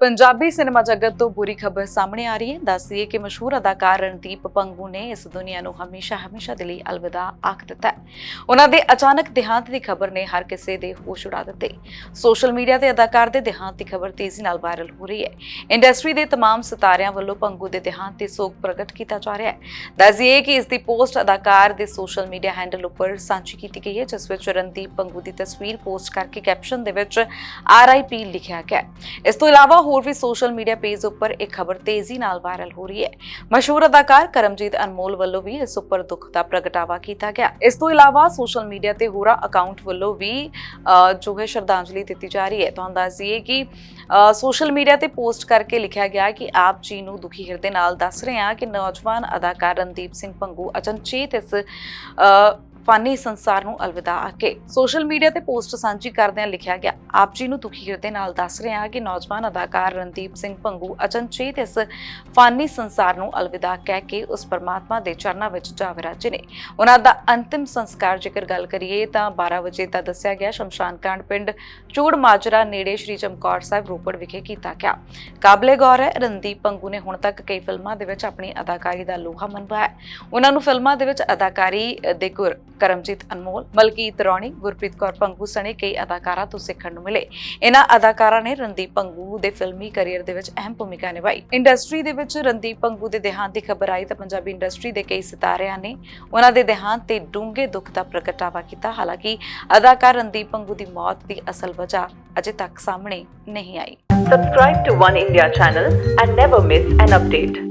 Punjabi cinema ਜਗਤ ਤੋਂ ਬੁਰੀ ਖਬਰ ਸਾਹਮਣੇ ਆ ਰਹੀ ਹੈ ਦੱਸਦੀਏ ਕਿ ਮਸ਼ਹੂਰ ਅਦਾਕਾਰ ਰਣਦੀਪ ਪੰਗੂ ਨੇ ਇਸ ਦੁਨੀਆ ਨੂੰ ਹਮੇਸ਼ਾ ਹਮੇਸ਼ਾ ਦੇ ਲਈ ਅਲਵਿਦਾ ਆਖ ਦਿੱਤਾ ਹੈ ਉਹਨਾਂ ਦੇ ਅਚਾਨਕ ਦੇਹਾਂਤ ਦੀ ਖਬਰ ਨੇ ਹਰ ਕਿਸੇ ਦੇ ਹੋਸ਼ ਉਡਾ ਦਿੱਤੇ ਸੋਸ਼ਲ ਮੀਡੀਆ ਤੇ ਅਦਾਕਾਰ ਦੇ ਦੇਹਾਂਤ ਦੀ ਖਬਰ ਤੇਜ਼ੀ ਨਾਲ ਵਾਇਰਲ ਹੋ ਰਹੀ ਹੈ ਇੰਡਸਟਰੀ ਦੇ तमाम ਸਿਤਾਰਿਆਂ ਵੱਲੋਂ ਪੰਗੂ ਦੇ ਦੇਹਾਂਤ ਤੇ ਸੋਗ ਪ੍ਰਗਟ ਕੀਤਾ ਜਾ ਰਿਹਾ ਹੈ ਦੱਸਦੀਏ ਕਿ ਇਸ ਦੀ ਪੋਸਟ ਅਦਾਕਾਰ ਦੇ ਸੋਸ਼ਲ ਮੀਡੀਆ ਹੈਂਡਲ ਉੱਪਰ ਸਾਂਝੀ ਕੀਤੀ ਗਈ ਹੈ ਜਿਸ ਵਿੱਚ ਰਣਦੀਪ ਪੰਗੂ ਦੀ ਤਸਵੀਰ ਪੋਸਟ ਕਰਕੇ ਕੈਪਸ਼ਨ ਦੇ ਵਿੱਚ ਆਰਆਈਪੀ ਲਿਖਿਆ ਗਿਆ ਹੈ ਇਸ ਤੋਂ ਇਲਾਵਾ ਹੋਰ ਵੀ ਸੋਸ਼ਲ ਮੀਡੀਆ ਪੇਜ ਉੱਪਰ ਇਹ ਖਬਰ ਤੇਜ਼ੀ ਨਾਲ ਵਾਇਰਲ ਹੋ ਰਹੀ ਹੈ। ਮਸ਼ਹੂਰ ਅਦਾਕਾਰ ਕਰਮਜੀਤ ਅਨਮੋਲ ਵੱਲੋਂ ਵੀ ਇਸ ਉੱਪਰ ਦੁੱਖ ਦਾ ਪ੍ਰਗਟਾਵਾ ਕੀਤਾ ਗਿਆ। ਇਸ ਤੋਂ ਇਲਾਵਾ ਸੋਸ਼ਲ ਮੀਡੀਆ ਤੇ ਹੋਰਾਂ ਅਕਾਊਂਟ ਵੱਲੋਂ ਵੀ ਜੋ ਹੈ ਸ਼ਰਧਾਂਜਲੀ ਦਿੱਤੀ ਜਾ ਰਹੀ ਹੈ। ਤੁਹਾਨੂੰ ਦੱਸ ਦਈਏ ਕਿ ਸੋਸ਼ਲ ਮੀਡੀਆ ਤੇ ਪੋਸਟ ਕਰਕੇ ਲਿਖਿਆ ਗਿਆ ਕਿ ਆਪ ਜੀ ਨੂੰ ਦੁਖੀ ਹਿਰਦੇ ਨਾਲ ਦੱਸ ਰਹੇ ਹਾਂ ਕਿ ਨੌਜਵਾਨ ਅਦਾਕਾਰ ਰਣਦੀਪ ਸਿੰਘ ਪੰਗੂ ਅਚਨਚੇਤ ਇਸ ਫਾਨੀ ਸੰਸਾਰ ਨੂੰ ਅਲਵਿਦਾ ਆਕੇ ਸੋਸ਼ਲ ਮੀਡੀਆ ਤੇ ਪੋਸਟ ਸਾਂਝੀ ਕਰਦਿਆਂ ਲਿਖਿਆ ਗਿਆ, ਆਪ ਜੀ ਨੂੰ ਦੁਖੀ ਹਿਰਦੇ ਨਾਲ ਦੱਸ ਰਹੇ ਹਾਂ ਕਿ ਨੌਜਵਾਨ ਅਦਾਕਾਰ ਰਣਦੀਪ ਸਿੰਘ ਪੰਗੂ ਅਚਨਚੇਤ ਇਸ ਫਾਨੀ ਸੰਸਾਰ ਨੂੰ ਅਲਵਿਦਾ ਕਹਿ ਕੇ ਉਸ ਪਰਮਾਤਮਾ ਦੇ ਚਰਨਾਂ ਵਿੱਚ ਜਾ ਵਿਰਾਜੇ ਨੇ। ਉਹਨਾਂ ਦਾ ਅੰਤਿਮ ਸੰਸਕਾਰ ਜੇਕਰ ਗੱਲ ਕਰੀਏ ਤਾਂ 12 ਵਜੇ ਦਾ ਦੱਸਿਆ ਗਿਆ ਸ਼ਮਸ਼ਾਨ ਕਾਂਡ ਪਿੰਡ ਚੂੜ ਮਾਜਰਾ ਨੇੜੇ ਸ਼੍ਰੀ ਚਮਕੌਰ ਸਾਹਿਬ ਰੋਪੜ ਵਿਖੇ ਕੀਤਾ ਗਿਆ। ਕਾਬਲੇ ਗੌਰ ਹੈ, ਰਣਦੀਪ ਪੰਗੂ ਨੇ ਹੁਣ ਤੱਕ ਕਈ ਫਿਲਮਾਂ ਦੇ ਵਿੱਚ ਆਪਣੀ ਅਦਾਕਾਰੀ ਦਾ ਲੋਹਾ ਮਨਵਾਇਆ ਹੈ। ਉਹਨਾਂ ਨੂੰ ਫਿਲਮਾਂ ਦੇ ਵਿੱਚ ਅਦਾਕਾਰੀ ਦੇ ਗੁਰ ਕਰਮਜੀਤ ਅਨਮੋਲ, ਮਲਕੀਤ ਰੌਣੀ, ਗੁਰਪ੍ਰੀਤ ਕੌਰ ਪੰਗੂ ਸਣੇ ਕਈ ਅਦਾਕਾਰਾਂ ਤੋਂ ਸਿੱਖਣ ਨੂੰ ਮਿਲੇ। ਇਹਨਾਂ ਅਦਾਕਾਰਾਂ ਨੇ ਰਣਦੀਪ ਪੰਗੂ ਦੇ ਫਿਲਮੀ ਕੈਰੀਅਰ ਦੇ ਵਿੱਚ ਅਹਿਮ ਭੂਮਿਕਾ ਨਿਭਾਈ। ਇੰਡਸਟਰੀ ਦੇ ਵਿੱਚ ਰਣਦੀਪ ਪੰਗੂ ਦੇ ਦੇਹਾਂਤ ਦੀ ਖਬਰ ਆਈ ਤਾਂ ਪੰਜਾਬੀ ਇੰਡਸਟਰੀ ਦੇ ਕਈ ਸਿਤਾਰਿਆਂ ਨੇ ਉਹਨਾਂ ਦੇ ਦੇਹਾਂਤ ਤੇ ਡੂੰਘੇ ਦੁੱਖ ਦਾ ਪ੍ਰਗਟਾਵਾ ਕੀਤਾ। ਹਾਲਾਂਕਿ ਅਦਾਕਾਰ ਰਣਦੀਪ ਪੰਗੂ ਦੀ ਮੌਤ ਦੀ ਅਸਲ ਵਜ੍ਹਾ ਅਜੇ ਤੱਕ ਸਾਹਮਣੇ ਨਹੀਂ ਆਈ। Subscribe to One India channel and never miss an update.